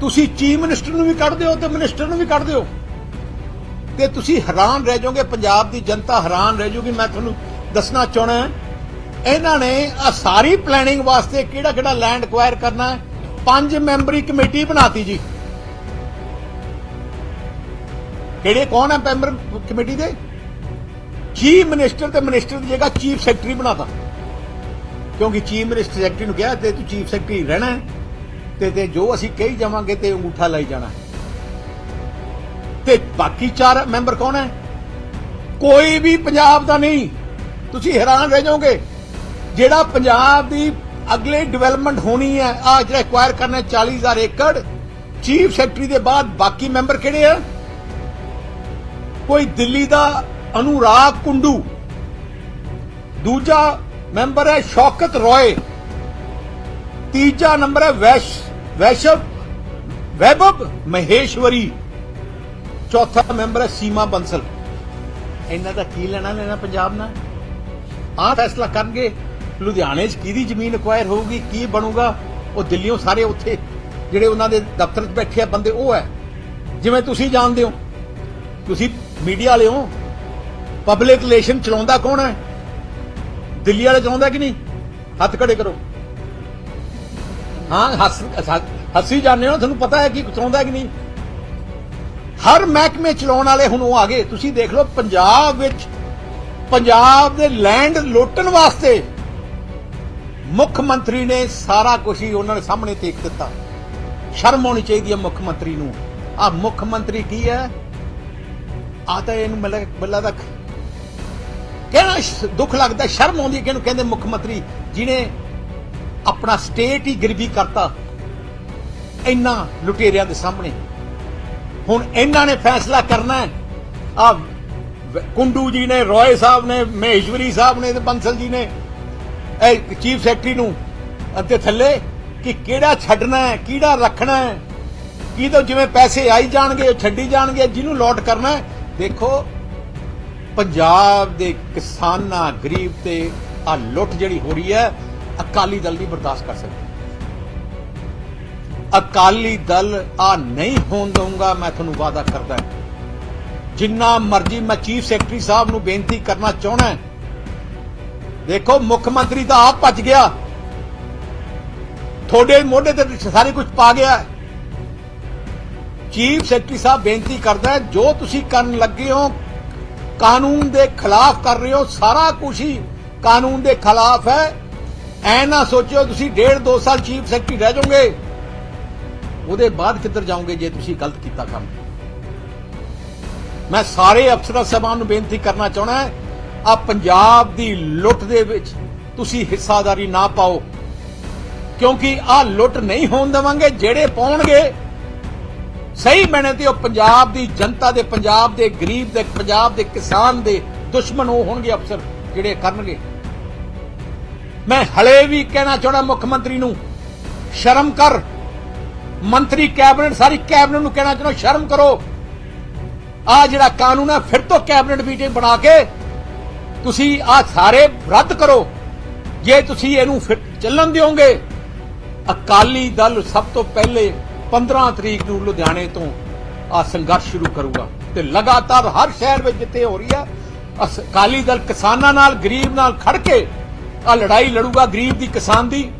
ਤੁਸੀਂ chief minister ਨੂੰ ਵੀ ਕੱਢ ਦਿਓ ਤੇ ਮਿਨਿਸਟਰ ਨੂੰ ਵੀ ਕੱਢ ਦਿਓ ਤੇ ਤੁਸੀਂ ਹੈਰਾਨ ਰਹਿ ਜਾਓਗੇ, ਪੰਜਾਬ ਦੀ ਜਨਤਾ ਹੈਰਾਨ ਰਹਿ ਜਾਊਗੀ ਮੈਂ ਤੁਹਾਨੂੰ ਦੱਸਣਾ ਚਾਹਣਾ ਇਹਨਾਂ ਨੇ ਆ ਸਾਰੀ ਪਲੈਨਿੰਗ ਵਾਸਤੇ ਕਿਹੜਾ ਕਿਹੜਾ ਲੈਂਡ ਐਕਵਾਇਰ ਕਰਨਾ ਹੈ? ਪੰਜ ਮੈਂਬਰੀ ਕਮੇਟੀ ਬਣਾਤੀ ਜੀ। ਕਿਹੜੇ ਕੌਣ ਹੈ ਮੈਂਬਰ ਕਮੇਟੀ ਦੇ? ਚੀਫ ਮਿਨਿਸਟਰ ਤੇ ਮਿਨਿਸਟਰ ਦੀ ਜਗ੍ਹਾ ਚੀਫ ਸੈਕਟਰੀ ਬਣਾਤਾ। ਕਿਉਂਕਿ ਚੀਫ ਮਿਨਿਸਟਰ ਸੈਕਟਰੀ ਨੂੰ ਕਿਹਾ ਤੇ ਤੂੰ ਚੀਫ ਸੈਕਟਰੀ ਰਹਿਣਾ ਹੈ। ਤੇ ਤੇ ਜੋ ਅਸੀਂ ਕਹੀ ਜਾਵਾਂਗੇ ਤੇ ਅੰਗੂਠਾ ਲਾਈ ਜਾਣਾ ਤੇ ਬਾਕੀ ਚਾਰ ਮੈਂਬਰ ਕੌਣ ਹੈ? ਕੋਈ ਵੀ ਪੰਜਾਬ ਦਾ ਨਹੀਂ। ਤੁਸੀਂ ਹੈਰਾਨ ਰਹਿ ਜਾਓਗੇ। ਜਿਹੜਾ ਪੰਜਾਬ ਦੀ ਅਗਲੇ ਡਿਵੈਲਪਮੈਂਟ ਹੋਣੀ ਹੈ ਆ ਜਿਹੜਾ ਐਕਵਾਇਰ ਕਰਨਾ ਹੈ 40000 ਏਕੜ ਚੀਫ ਸੈਕਟਰੀ ਦੇ ਬਾਅਦ ਬਾਕੀ ਮੈਂਬਰ ਕਿਹੜੇ ਆ? ਕੋਈ ਦਿੱਲੀ ਦਾ ਅਨੁਰਾਗ ਕੁੰਡੂ। ਦੂਜਾ ਮੈਂਬਰ ਹੈ ਸ਼ੌਕਤ ਰੋਏ। ਤੀਜਾ ਨੰਬਰ ਹੈ ਵੈਸ਼ ਵੈਸ਼ਵ, ਵੈਭਵ ਮਹੇਸ਼ਵਰੀ, ਚੌਥਾ ਮੈਂਬਰ ਹੈ ਸੀਮਾ ਬੰਸਲ। ਇਹਨਾਂ ਦਾ ਕੀ ਲੈਣਾ ਲੈਣਾ ਪੰਜਾਬ ਨਾਲ? ਆਹ ਫੈਸਲਾ ਕਰਨਗੇ, ਲੁਧਿਆਣੇ 'ਚ ਕਿਹਦੀ ਜ਼ਮੀਨ ਐਕਵਾਇਰ ਹੋਊਗੀ, ਕੀ ਬਣੂਗਾ? ਉਹ ਦਿੱਲੀੋਂ ਸਾਰੇ ਉੱਥੇ ਜਿਹੜੇ ਉਹਨਾਂ ਦੇ ਦਫ਼ਤਰ 'ਚ ਬੈਠੇ ਆ ਬੰਦੇ, ਉਹ ਹੈ। ਜਿਵੇਂ ਤੁਸੀਂ ਜਾਣਦੇ ਹੋ, ਤੁਸੀਂ ਮੀਡੀਆ ਵਾਲੇ ਹੋ ਪਬਲਿਕ ਰਿਲੇਸ਼ਨ ਚਲਾਉਂਦਾ ਕੌਣ ਹੈ? ਦਿੱਲੀ ਵਾਲੇ ਚਲਾਉਂਦਾ ਕਿ ਨਹੀਂ? ਹੱਥ ਖੜੇ ਕਰੋ। ਹਾਂ, ਹੱਸ, ਹੱਸੀ ਜਾਂਦੇ ਹੋ, ਤੁਹਾਨੂੰ ਪਤਾ ਹੈ ਕਿ ਚਲਾਉਂਦਾ ਕਿ ਨਹੀਂ? ਹਰ ਮਹਿਕਮੇ ਚਲਾਉਣ ਵਾਲੇ ਹੁਣ ਉਹ ਆ ਗਏ। ਤੁਸੀਂ ਦੇਖ ਲਓ, ਪੰਜਾਬ ਵਿੱਚ, ਪੰਜਾਬ ਦੇ ਲੈਂਡ ਲੋਟਣ ਵਾਸਤੇ ਮੁੱਖ ਮੰਤਰੀ ਨੇ ਸਾਰਾ ਕੁਝ ਹੀ ਉਹਨਾਂ ਦੇ ਸਾਹਮਣੇ ਤੇਕ ਦਿੱਤਾ। ਸ਼ਰਮ ਹੋਣੀ ਚਾਹੀਦੀ ਹੈ ਮੁੱਖ ਮੰਤਰੀ ਨੂੰ। ਆ ਮੁੱਖ ਮੰਤਰੀ ਕੀ ਹੈ? ਆ ਤਾਂ ਇਹਨੂੰ ਮਤਲਬ ਬੱਲਾ ਤੱਕ। ਕਹਿਣਾ ਦੁੱਖ ਲੱਗਦਾ? ਸ਼ਰਮ ਆਉਂਦੀ ਹੈ ਕਿ ਇਹਨੂੰ ਕਹਿੰਦੇ ਮੁੱਖ ਮੰਤਰੀ, ਜਿਹਨੇ ਆਪਣਾ ਸਟੇਟ ਹੀ ਗਰੀਬੀ ਕਰਤਾ। ਇੰਨਾ ਲੁਟੇਰਿਆਂ ਦੇ ਸਾਹਮਣੇ। ਹੁਣ ਇਹਨਾਂ ਨੇ ਫੈਸਲਾ ਕਰਨਾ ਹੈ। ਆ ਕੁੰਡੂ ਜੀ ਨੇ, ਰੋਏ ਸਾਹਿਬ ਨੇ, ਮਹੇਸ਼ਵਰੀ ਸਾਹਿਬ ਨੇ ਤੇ ਬੰਸਲ ਜੀ ਨੇ। ਇਹ ਚੀਫ ਸੈਕਟਰੀ ਨੂੰ ਅਤੇ ਥੱਲੇ ਕਿ ਕਿਹੜਾ ਛੱਡਣਾ ਹੈ, ਕਿਹੜਾ ਰੱਖਣਾ ਹੈ? ਕੀ ਤਾਂ ਜਿਵੇਂ ਪੈਸੇ ਆਈ ਜਾਣਗੇ, ਉਹ ਛੱਡੀ ਜਾਣਗੇ, ਜਿਹਨੂੰ ਲੋਟ ਕਰਨਾ ਹੈ। ਦੇਖੋ, ਪੰਜਾਬ ਦੇ ਕਿਸਾਨਾਂ, ਗਰੀਬ ਤੇ ਆ ਲੁੱਟ ਜਿਹੜੀ ਹੋ ਰਹੀ ਹੈ ਅਕਾਲੀ ਦਲ ਨਹੀਂ ਬਰਦਾਸ਼ਤ ਕਰ ਸਕਦਾ। ਅਕਾਲੀ ਦਲ ਆ ਨਹੀਂ ਹੋਣ ਦਊਂਗਾ, ਮੈਂ ਤੁਹਾਨੂੰ ਵਾਅਦਾ ਕਰਦਾ ਜਿੰਨਾ ਮਰਜ਼ੀ ਮੈਂ ਚੀਫ ਸੈਕਟਰੀ ਸਾਹਿਬ ਨੂੰ ਬੇਨਤੀ ਕਰਨਾ ਚਾਹਣਾ ਦੇਖੋ, ਮੁੱਖ ਮੰਤਰੀ ਤਾਂ ਆਪ ਭੱਜ ਗਿਆ। ਤੁਹਾਡੇ ਮੋਢੇ ਤੇ ਸਾਰੇ ਕੁਝ ਪਾ ਗਿਆ। ਚੀਫ ਸੈਕਟਰੀ ਸਾਹਿਬ ਬੇਨਤੀ ਕਰਦਾ ਜੋ ਤੁਸੀਂ ਕਰਨ ਲੱਗੇ ਹੋ, ਕਾਨੂੰਨ ਦੇ ਖਿਲਾਫ ਕਰ ਰਹੇ ਹੋ, ਸਾਰਾ ਕੁਝ ਹੀ ਕਾਨੂੰਨ ਦੇ ਖਿਲਾਫ ਹੈ। ਐ ਨਾ ਸੋਚਿਓ ਤੁਸੀਂ ਡੇਢ ਦੋ ਸਾਲ ਚੀਫ ਸੈਕਟਰੀ ਰਹਿ ਜਾਓਗੇ। ਉਹਦੇ ਬਾਅਦ ਕਿੱਧਰ ਜਾਓਗੇ ਜੇ ਤੁਸੀਂ ਗਲਤ ਕੀਤਾ ਕੰਮ? ਮੈਂ ਸਾਰੇ ਅਫਸਰਾਂ ਸਾਹਿਬਾਨ ਨੂੰ ਬੇਨਤੀ ਕਰਨਾ ਚਾਹਣਾ ਆ ਪੰਜਾਬ ਦੀ ਲੁੱਟ ਦੇ ਵਿੱਚ ਤੁਸੀਂ ਹਿੱਸਾਦਾਰੀ ਨਾ ਪਾਓ। ਕਿਉਂਕਿ ਆ ਲੁੱਟ ਨਹੀਂ ਹੋਣ ਦੇਵਾਂਗੇ, ਜਿਹੜੇ ਪਾਉਣਗੇ। ਸਹੀ ਮੈਨੇ ਤੇ ਉਹ ਪੰਜਾਬ ਦੀ ਜਨਤਾ ਦੇ, ਪੰਜਾਬ ਦੇ ਗਰੀਬ ਦੇ, ਪੰਜਾਬ ਦੇ ਕਿਸਾਨ ਦੇ ਦੁਸ਼ਮਣ ਉਹ ਹੋਣਗੇ ਅਫਸਰ ਜਿਹੜੇ ਕਰਨਗੇ। ਮੈਂ ਹਲੇ ਵੀ ਕਹਿਣਾ ਚਾਹਣਾ ਮੁੱਖ ਮੰਤਰੀ ਨੂੰ, ਸ਼ਰਮ ਕਰ। ਮੰਤਰੀ ਕੈਬਨਿਟ, ਸਾਰੀ ਕੈਬਨਿਟ ਨੂੰ ਕਹਿਣਾ ਚਾਹਣਾ ਸ਼ਰਮ ਕਰੋ। ਆ ਜਿਹੜਾ ਕਾਨੂੰਨ ਹੈ ਫਿਰ ਤੋਂ ਕੈਬਨਿਟ ਮੀਟਿੰਗ ਬਣਾ ਕੇ ਤੁਸੀਂ ਆ ਸਾਰੇ ਰੱਦ ਕਰੋ। ਜੇ ਤੁਸੀਂ ਇਹਨੂੰ ਫਿਰ ਚੱਲਣ ਦਿਓਗੇ, ਅਕਾਲੀ ਦਲ ਸਭ ਤੋਂ ਪਹਿਲੇ 15 ਤਰੀਕ ਨੂੰ ਲੁਧਿਆਣੇ ਤੋਂ ਆ ਸੰਘਰਸ਼ ਸ਼ੁਰੂ ਕਰੂਗਾ। ਤੇ ਲਗਾਤਾਰ ਹਰ ਸ਼ਹਿਰ ਵਿੱਚ ਜਿੱਥੇ ਹੋ ਰਹੀ ਹੈ ਅਕਾਲੀ ਦਲ ਕਿਸਾਨਾਂ ਨਾਲ, ਗਰੀਬ ਨਾਲ ਖੜ ਕੇ ਆ ਲੜਾਈ ਲੜੂਗਾ ਗਰੀਬ ਦੀ ਕਿਸਾਨ ਦੀ